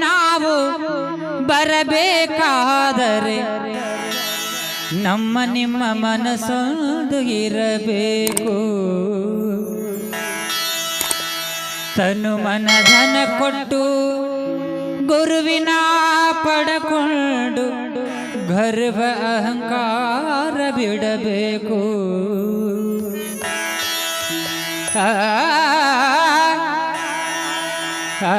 ನಾವು ಬರಬೇಕಾದರೆ ನಮ್ಮ ನಿಮ್ಮ ಮನಸ್ಸೊಂದು ಇರಬೇಕು ತನು ಮನ ಧನ ಕೊಟ್ಟು ಗುರುವಿನ ಪಡಕೊಂಡು ಗರ್ವ ಅಹಂಕಾರ ಬಿಡಬೇಕು ಆ,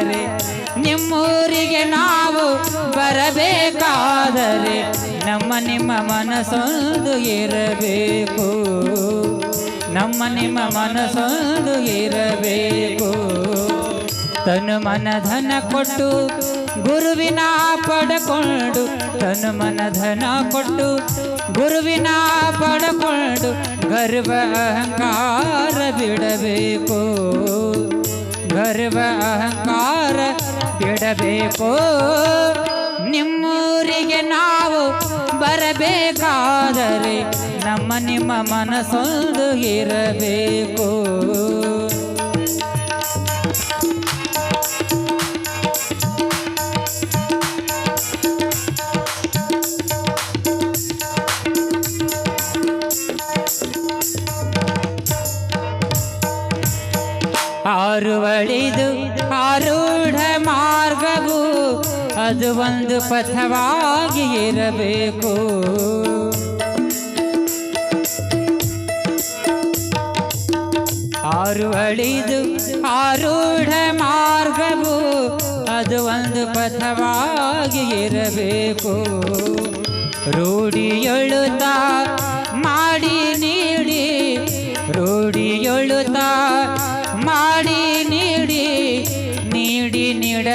ಬರಬೇಕಾದರೆ ನಿಮ್ಮೂರಿಗೆ ನಾವು ಬರಬೇಕಾದರೆ ನಮ್ಮ ನಿಮ್ಮ ಮನಸ್ಸೊಂದು ಇರಬೇಕು. ನಮ್ಮ ನಿಮ್ಮ ಮನಸ್ಸೊಂದು ಇರಬೇಕು. ತನು ಮನ ಧನ ಕೊಟ್ಟು ಗುರುವಿನ ಪಡಕೊಂಡು, ತನು ಮನ ಧನ ಕೊಟ್ಟು ಗುರುವಿನ ಪಡಕೊಂಡು ಗರ್ವ ಅಹಂಕಾರ ಬಿಡಬೇಕು. ಗರ್ವ ಅಹಂಕಾರ ಬಿಡಬೇಕು. ನಿಮ್ಮೂರಿಗೆ ನಾವು ಬರಬೇಕಾದರೆ ನಮ್ಮ ನಿಮ್ಮ ಮನಸ್ಸೊಂದು ಇರಬೇಕು. ಆರುವಳಿದು ಆರೂಢ ಅದು ಒಂದು ಪಥವಾಗಿ ಇರಬೇಕು. ಆರು ಅಳಿದು ಆರೂಢ ಮಾರ್ಗವು ಅದು ಒಂದು ಪಥವಾಗಿ ಇರಬೇಕು. ರೂಢಿಯೊಳುತ್ತ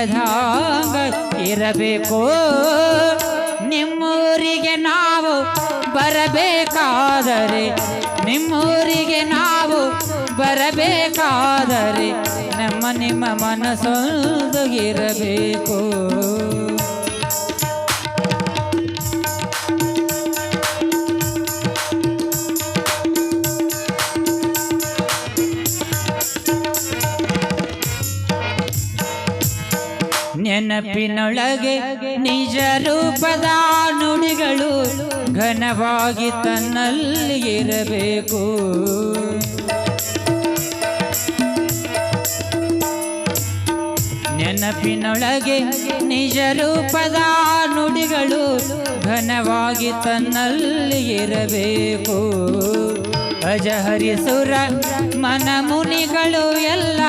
ನೀಡಿ ಇರಬೇಕು. ನಿಮ್ಮೂರಿಗೆ ನಾವು ಬರಬೇಕಾದರೆ ನಿಮ್ಮೂರಿಗೆ ನಾವು ಬರಬೇಕಾದರೆ ನಮ್ಮ ನಿಮ್ಮ ಮನಸ್ಸೊಂದು ಇರಬೇಕು. ನೆನಪಿನೊಳಗೆ ನಿಜ ರೂಪದ ನುಡಿಗಳು ಘನವಾಗಿ ತನ್ನಲ್ಲಿ ನೆನಪಿನೊಳಗೆ ನಿಜ ರೂಪದ ನುಡಿಗಳು ಘನವಾಗಿ ತನ್ನಲ್ಲಿ ಇರಬೇಕು. ಅಜಹರಿಸುರ ಮನ ಮುನಿಗಳು ಎಲ್ಲ,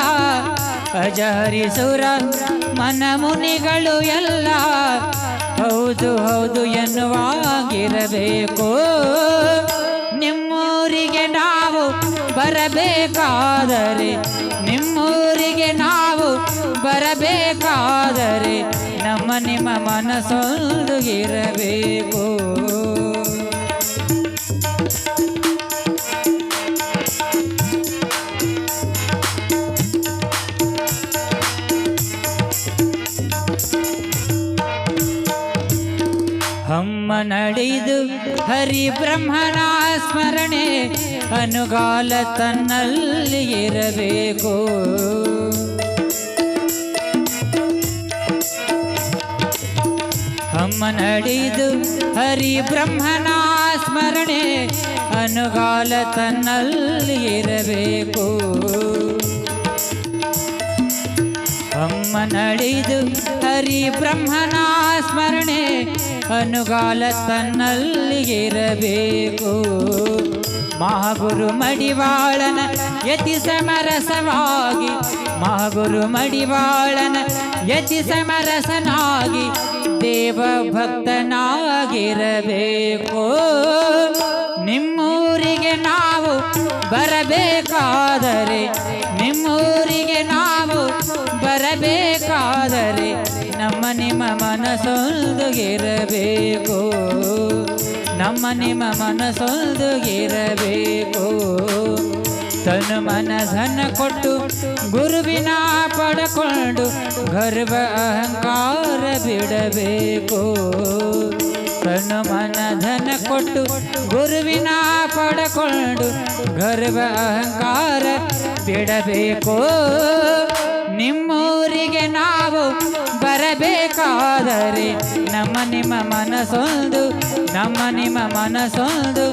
ಅಜಹರಿಸುರ ಮನ ಮುನಿಗಳು ಎಲ್ಲ ಹೌದು ಹೌದು ಎನ್ನುವಾಗಿರಬೇಕು. ನಿಮ್ಮೂರಿಗೆ ಬರಬೇಕಾದರೆ ನಿಮ್ಮೂರಿಗೆ ನಾವು ಬರಬೇಕಾದರೆ ನಮ್ಮ ನಿಮ್ಮ ಮನಸ್ಸೊಂದು ಇರಬೇಕು. ಹಮ್ಮ ನಡೆದು ಹರಿ ಬ್ರಹ್ಮನ ಸ್ಮರಣೆ ಅನುಗಾಲ ತನ್ನಲ್ಲಿ ಇರಬೇಕು. ಹಮ್ಮ ನಡೆದು ಹರಿ ಬ್ರಹ್ಮನ ಸ್ಮರಣೆ ಅನುಗಾಲ ತನ್ನಲ್ಲಿ ಇರಬೇಕು. ಅಮ್ಮ ನಡೆದು ಹರಿ ಬ್ರಹ್ಮನ ಸ್ಮರಣೆ ಅನುಗಾಲ ತನ್ನಲ್ಲಿ ಇರಬೇಕು. ಮಹಾಗುರು ಮಡಿವಾಳನ ಯತಿ ಸಮರಸವಾಗಿ ಮಹಾಗುರು ಮಡಿವಾಳನ ಯತಿ ಸಮರಸನಾಗಿ ದೇವ ಭಕ್ತನಾಗಿರಬೇಕು. ನಿಮ್ಮೂರಿಗೆ ನಾವು ಬರಬೇಕಾದರೆ, ನಿಮ್ಮೂರಿಗೆ ನಾವು ಬರಬೇಕಾದರೆ ನಮ್ಮ ನಿಮ್ಮ ಮನಸ್ಸೊಂದು ಇರಬೇಕು ನಮ್ಮ ನಿಮ್ಮ ಮನಸ್ಸೊಂದು ಇರಬೇಕು ತನು ಮನ ಧನ ಕೊಟ್ಟು ಗುರುವಿನ ಪಡಕೊಂಡು ಗರ್ವ ಅಹಂಕಾರ ಬಿಡಬೇಕು. ತನು ಮನ ಧನ ಕೊಟ್ಟು ಗುರುವಿನ ಪಡಕೊಂಡು ಗರ್ವ ಅಹಂಕಾರ ಬಿಡಬೇಕು. ನಿಮ್ಮೂರಿಗೆ ನಾವು ಬರಬೇಕಾದರೆ ನಮ್ಮ ನಿಮ್ಮ ಮನಸೊಂದು ನಮ್ಮ ನಿಮ್ಮ ಮನಸೊಂದು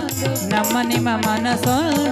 ನಮ್ಮ ನಿಮ್ಮ ಮನಸೊಂದು